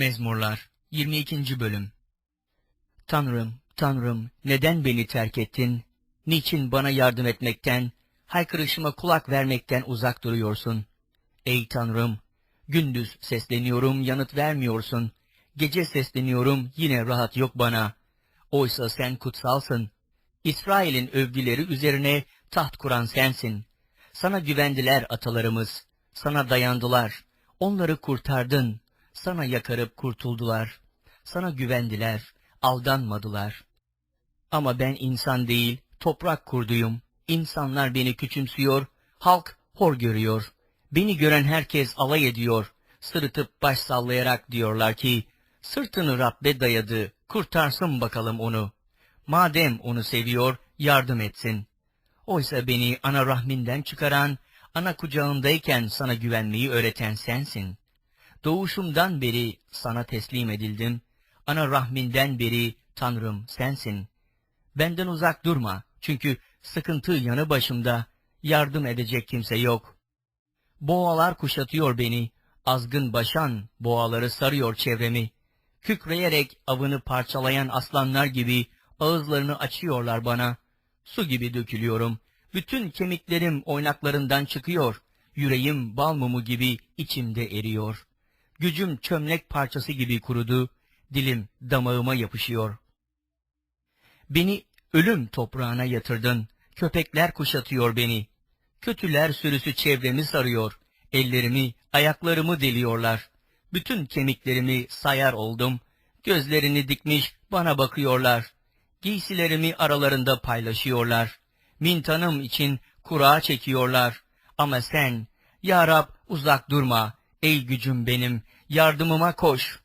Mezmurlar 22. Bölüm Tanrım, Tanrım, neden beni terk ettin? Niçin bana yardım etmekten, haykırışıma kulak vermekten uzak duruyorsun? Ey Tanrım, gündüz sesleniyorum, yanıt vermiyorsun. Gece sesleniyorum, yine rahat yok bana. Oysa sen kutsalsın. İsrail'in övgüleri üzerine taht kuran sensin. Sana güvendiler atalarımız, sana dayandılar. Onları kurtardın, sana yakarıp kurtuldular. Sana güvendiler, aldanmadılar. Ama ben insan değil, toprak kurduyum. İnsanlar beni küçümsüyor, halk hor görüyor. Beni gören herkes alay ediyor. Sırıtıp baş sallayarak diyorlar ki, sırtını Rabbe dayadı, kurtarsın bakalım onu. Madem onu seviyor, yardım etsin. Oysa beni ana rahminden çıkaran, ana kucağındayken sana güvenmeyi öğreten sensin. Doğuşumdan beri sana teslim edildim. Ana rahminden beri Tanrım sensin. Benden uzak durma çünkü sıkıntı yanı başımda, yardım edecek kimse yok. Boğalar kuşatıyor beni, azgın başan boğaları sarıyor çevremi. Kükreyerek avını parçalayan aslanlar gibi ağızlarını açıyorlar bana. Su gibi dökülüyorum. Bütün kemiklerim oynaklarından çıkıyor. Yüreğim bal mumu gibi içimde eriyor. Gücüm çömlek parçası gibi kurudu. Dilim damağıma yapışıyor. Beni ölüm toprağına yatırdın. Köpekler kuşatıyor beni. Kötüler sürüsü çevremi sarıyor. Ellerimi, ayaklarımı deliyorlar. Bütün kemiklerimi sayar oldum. Gözlerini dikmiş bana bakıyorlar. Giysilerimi aralarında paylaşıyorlar. Mintanım için kura çekiyorlar. Ama sen, Ya Rab uzak durma. Ey gücüm benim, yardımıma koş.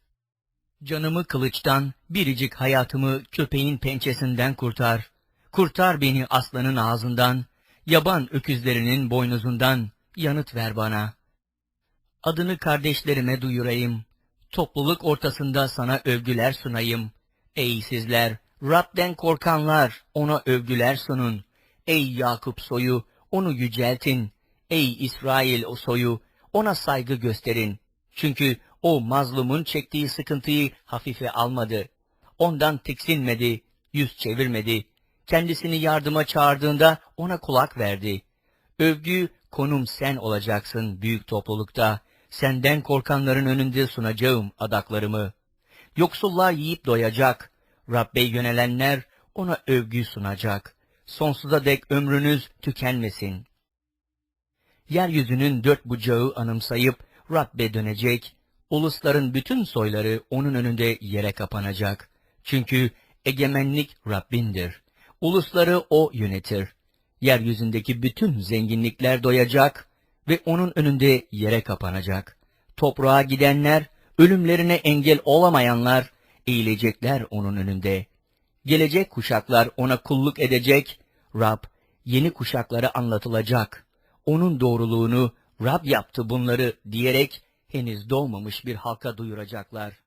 Canımı kılıçtan, biricik hayatımı köpeğin pençesinden kurtar. Kurtar beni aslanın ağzından, yaban öküzlerinin boynuzundan, yanıt ver bana. Adını kardeşlerime duyurayım. Topluluk ortasında sana övgüler sunayım. Ey sizler, Rab'den korkanlar, ona övgüler sunun. Ey Yakup soyu, onu yüceltin. Ey İsrail o soyu, ona saygı gösterin. Çünkü o mazlumun çektiği sıkıntıyı hafife almadı. Ondan tiksinmedi, yüz çevirmedi. Kendisini yardıma çağırdığında ona kulak verdi. Övgü, konum sen olacaksın büyük toplulukta. Senden korkanların önünde sunacağım adaklarımı. Yoksullar yiyip doyacak. Rabbe yönelenler ona övgü sunacak. Sonsuza dek ömrünüz tükenmesin. Yeryüzünün dört bucağı anımsayıp Rabbe dönecek. Ulusların bütün soyları onun önünde yere kapanacak. Çünkü egemenlik Rabbindir. Ulusları O yönetir. Yeryüzündeki bütün zenginlikler doyacak ve onun önünde yere kapanacak. Toprağa gidenler, ölümlerine engel olamayanlar, eğilecekler onun önünde. Gelecek kuşaklar ona kulluk edecek, Rab yeni kuşaklara anlatılacak. Onun doğruluğunu Rab yaptı bunları diyerek henüz doğmamış bir halka duyuracaklar.